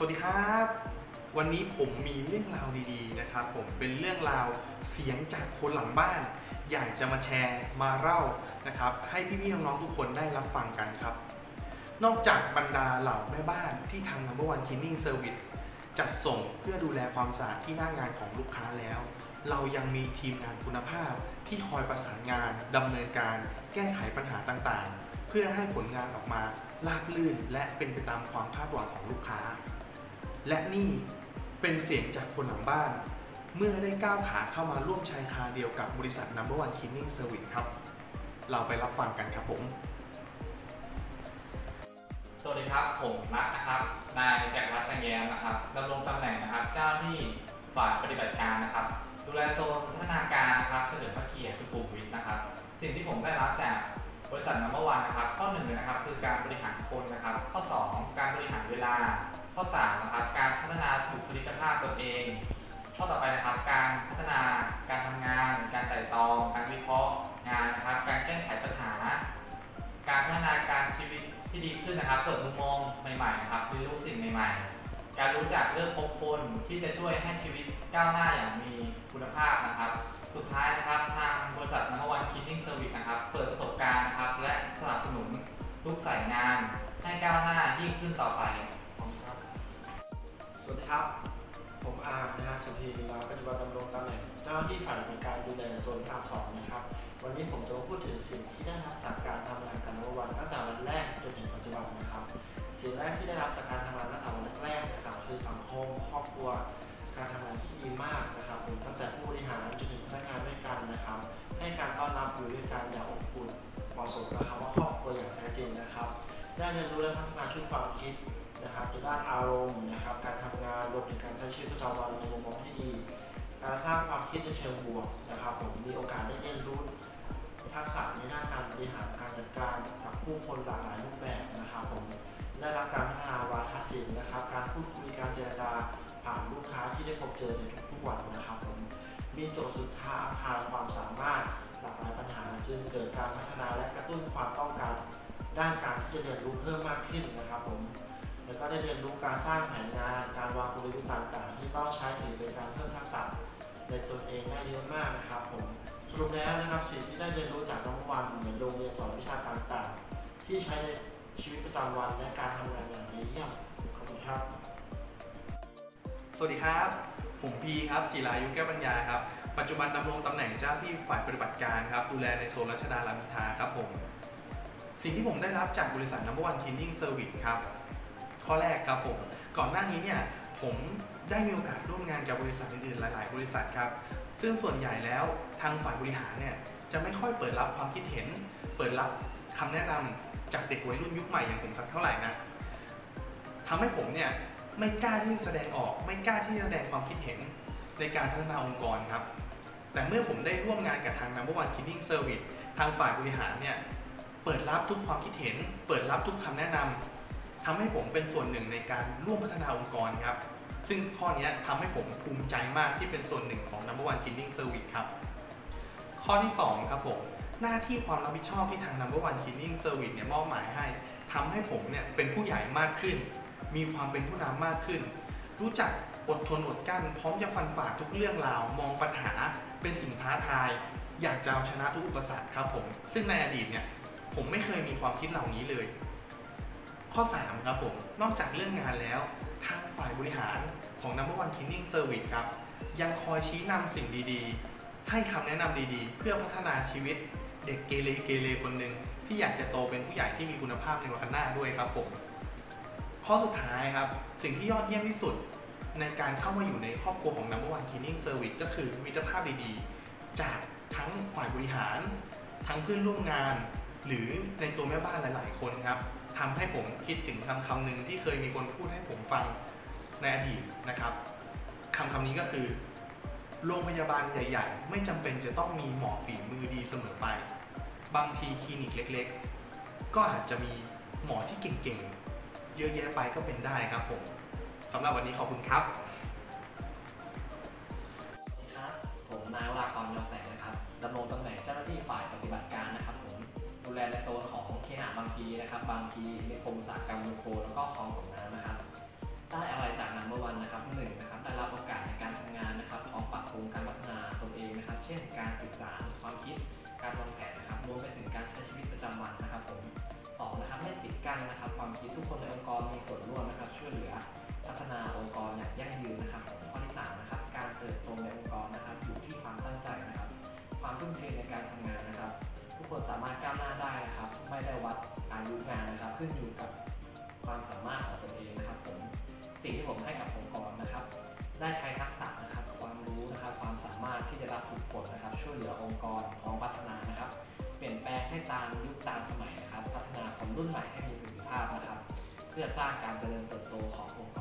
สวัสดีครับ วันนี้ผมมีเรื่องราวดีๆนะครับ ผมเป็นเรื่องราวเสียงจากคนหลังบ้าน อยากจะมาแชร์มาเล่านะครับ ให้พี่ๆน้องๆทุกคนได้รับฟังกันครับ นอกจากบรรดาเหล่าแม่บ้านที่ทาง Number One Cleaning Service จัดส่งเพื่อดูแลความสะอาดที่หน้างานของลูกค้าแล้ว เรายังมีทีมงานคุณภาพที่คอยประสานงานดำเนินการแก้ไขปัญหาต่างๆ เพื่อให้ผลงานออกมาราบลื่นและเป็นไปตามความคาดหวังของลูกค้า และนี่เป็นเสียงจากคนหลังบ้าน เมื่อได้ก้าวขาเข้ามาร่วมชายคาเดียวกับบริษัท Number One Cleaning Service ครับ เราไปรับฟังกันครับผม สวัสดีครับ ผมรักนะครับ นายจักรวัฒน์ตังแยมนะครับดำรงตำแหน่งนะครับ เจ้าหน้าที่ฝ่ายปฏิบัติการนะครับ ดูแลโซนพัฒนาการนะครับเฉลิมพระเกียรติสุขุมวิทนะครับ สิ่งที่ผมได้รับจากบริษัทนัมเบอร์วันนะครับ ข้อหนึ่งเลยนะครับ คือการบริหารคนนะครับ ข้อ 2 การบริหารเวลา ข้อ3นะครับการพัฒนาบุคลิกภาพตนเอง ข้อต่อไปนะครับการพัฒนาการทำงาน การไต่ตอง การวิเคราะห์งานนะครับ การแก้ไขปัญหา การพัฒนาการชีวิตที่ดีขึ้นนะครับ เปิดมุมมองใหม่ๆนะครับเรียนรู้สิ่งใหม่ๆ การรู้จักเรื่องพบคนที่จะช่วยให้ชีวิตก้าวหน้าอย่างมีคุณภาพนะครับ สุดท้ายนะครับทางบริษัทนัมวันคิดดิ้งเซอร์วิสนะครับ เปิดประสบการณ์นะครับ และสนับสนุนทุกสายงานให้ก้าวหน้ายิ่งขึ้นต่อไป วัสดีครับ ผมอาร์มนะฮะสุธีลีลาปัจจุบันดำรงตำแหน่งเจ้าหน้าที่ฝ่ายบริการดูแลโซนพามสองนะครับ วันนี้ผมจะมาพูดถึงสิ่งที่ได้รับจากการทำงานกันในวันตั้งแต่วันแรกจนถึงปัจจุบันนะครับ สิ่งแรกที่ได้รับจากการทำงานตั้งแต่วันแรกนะครับ คือสังคมครอบครัว การทำงานที่ดีมากนะครับผมตั้งแต่ผู้บริหารจนถึงพนักงานด้วยกันนะครับ ให้การต้อนรับอยู่ด้วยกันอย่างอบอุ่นเหมาะสมกับคำว่าครอบครัวอย่างแท้จริงนะครับ ได้เรียนรู้และพัฒนาชุดความคิดนะครับในด้านอารมณ์นะครับการทำงานรวมถึงการใช้ชีวิตประจำวันในมุมมองที่ดี การสร้างความคิดในเชิงบวกนะครับผมมีโอกาสได้เรียนรู้ทักษะในด้านการบริหารการจัดการกับผู้คนหลากหลายรูปแบบนะครับผมได้รับการพัฒนาวาทศิลป์นะครับ การพูดคุยการเจรจาผ่านลูกค้าที่ได้พบเจอในทุกๆวันนะครับผมมีโจทย์สุดท้าทายความสามารถหลากหลายปัญหาจึงเกิดการพัฒนาและกระตุ้นความต้องการด้านการที่จะเรียนรู้เพิ่มมากขึ้นนะครับผม แล้วก็ได้เรียนรู้การสร้างแผนงาน การวางกลยุทธ์ต่างๆ ที่ต้องใช้ถือเป็นการเพิ่มทักษะในตนเองได้เยอะมากนะครับผมสรุปแล้วนะครับสิ่งที่ได้เรียนรู้จากน้องวันเหมือนโรงเรียนสอนวิชาต่างๆ ที่ใช้ในชีวิตประจำวันและการทำงานอย่างดีเยี่ยมขอบคุณครับ สวัสดีครับ ผมพีครับ จิรายุแก้วปัญญาครับ ปัจจุบันดำรงตำแหน่งเจ้าที่ฝ่ายปฏิบัติการครับ ดูแลในโซนรัชดาลามินทาครับผม สิ่งที่ผมได้รับจากบริษัท Number One Cleaning Service ครับ ข้อแรกครับผม ก่อนหน้านี้เนี่ยผมได้มีโอกาสร่วมงานกับบริษัทอื่นๆหลาย ๆ บริษัทครับ ซึ่งส่วนใหญ่แล้วทางฝ่ายบริหารเนี่ยจะไม่ค่อยเปิดรับความคิดเห็น เปิดรับคำแนะนำจากเด็กวัยรุ่นยุคใหม่อย่างผมสักเท่าไหร่นะทำให้ผมเนี่ยไม่กล้าที่จะแสดงออก ไม่กล้าที่จะแสดงความคิดเห็นในการพัฒนาองค์กรครับ แต่เมื่อผมได้ร่วมงานกับทาง Number One Cleaning Service ทางฝ่ายบริหารเนี่ยเปิดรับทุกความคิดเห็น เปิดรับทุกคำแนะนำ ทำให้ผมเป็นส่วนหนึ่งในการร่วมพัฒนาองค์กรครับ ซึ่งข้อนี้ทำให้ผมภูมิใจมากที่เป็นส่วนหนึ่งของ Number One Cleaning Service ครับ ข้อที่ 2 ครับผมหน้าที่ความรับผิดชอบที่ทาง Number One Cleaning Service เนี่ยมอบหมายให้ทำให้ผมเนี่ยเป็นผู้ใหญ่มากขึ้น มีความเป็นผู้นำมากขึ้น รู้จักอดทนอดกลั้น พร้อมจะฟันฝ่าทุกเรื่องราว มองปัญหาเป็นสิ่งท้าทาย อยากจะเอาชนะทุกอุปสรรคครับผม ซึ่งในอดีตเนี่ยผมไม่เคยมีความคิดเหล่านี้เลย ข้อ 3 ครับผม นอกจากเรื่องงานแล้ว ทางฝ่ายบริหารของ Number One Cleaning Service ครับ ยังคอยชี้นำสิ่งดีๆ ให้คำแนะนำดีๆ เพื่อพัฒนาชีวิตเด็กเกเรเกเรคนหนึ่งที่อยากจะโตเป็นผู้ใหญ่ที่มีคุณภาพในวันข้างหน้าด้วยครับผม ข้อสุดท้ายครับ สิ่งที่ยอดเยี่ยมที่สุดในการเข้ามาอยู่ในครอบครัวของ Number One Cleaning Service ก็คือมิตรภาพดีๆ จากทั้งฝ่ายบริหาร ทั้งเพื่อนร่วมงาน หรือในตัวแม่บ้านหลาย ๆ คนครับ ทำให้ผมคิดถึงคำคำหนึ่งที่เคยมีคนพูดให้ผมฟังในอดีตนะครับคำคำนี้ก็คือ โรงพยาบาลใหญ่ ๆ ไม่จำเป็นจะต้องมีหมอฝีมือดีเสมอไป บางทีคลินิกเล็ก ๆ ก็อาจจะมีหมอที่เก่งๆ เยอะแยะไปก็เป็นได้ครับผมสำหรับวันนี้ขอบคุณครับครับ ผมนายวรากรยอแสงนะครับดำรงตำแหน่งเจ้าหน้าที่ฝ่ายปฏิบัติการนะครับ บางทีนะครับ บางทีนิคมอุตสากรรมโมโคแล้วก็คลองส่งน้ำนะครับ ได้อะไรจากนัมเบอร์วันนะครับหนึ่งนะครับได้รับโอกาสในการทำงานนะครับพร้อมปรับปรุงการพัฒนาตนเองนะครับ เช่น การศึกษาความคิดการวางแผนนะครับรวมไปถึงการใช้ชีวิตประจำวันนะครับผมสองนะครับไม่ปิดกั้นนะครับความคิดทุกคนในองค์กรมีส่วนร่วมนะครับ ช่วยเหลือพัฒนาองค์กรอย่างยั่งยืนนะครับข้อที่3นะครับการเติบโตในองค์กรนะครับอยู่ที่ความตั้งใจนะครับ ความทุ่มเทในการทำงาน คนสามารถก้าวหน้าได้นะครับ ไม่ได้วัดอายุงานนะครับ ขึ้นอยู่กับความสามารถของตนเองนะครับผมสิ่งที่ผมให้กับองค์กรนะครับ ได้ใช้ทักษะนะครับ ความรู้นะครับ ความสามารถที่จะรับฝึกฝนนะครับ ช่วยเหลือองค์กรพร้อมพัฒนานะครับ เปลี่ยนแปลงให้ตามยุคตามสมัยนะครับ พัฒนาคนรุ่นใหม่ให้มีประสิทธิภาพนะครับ เพื่อสร้างการเจริญเติบโตขององค์ก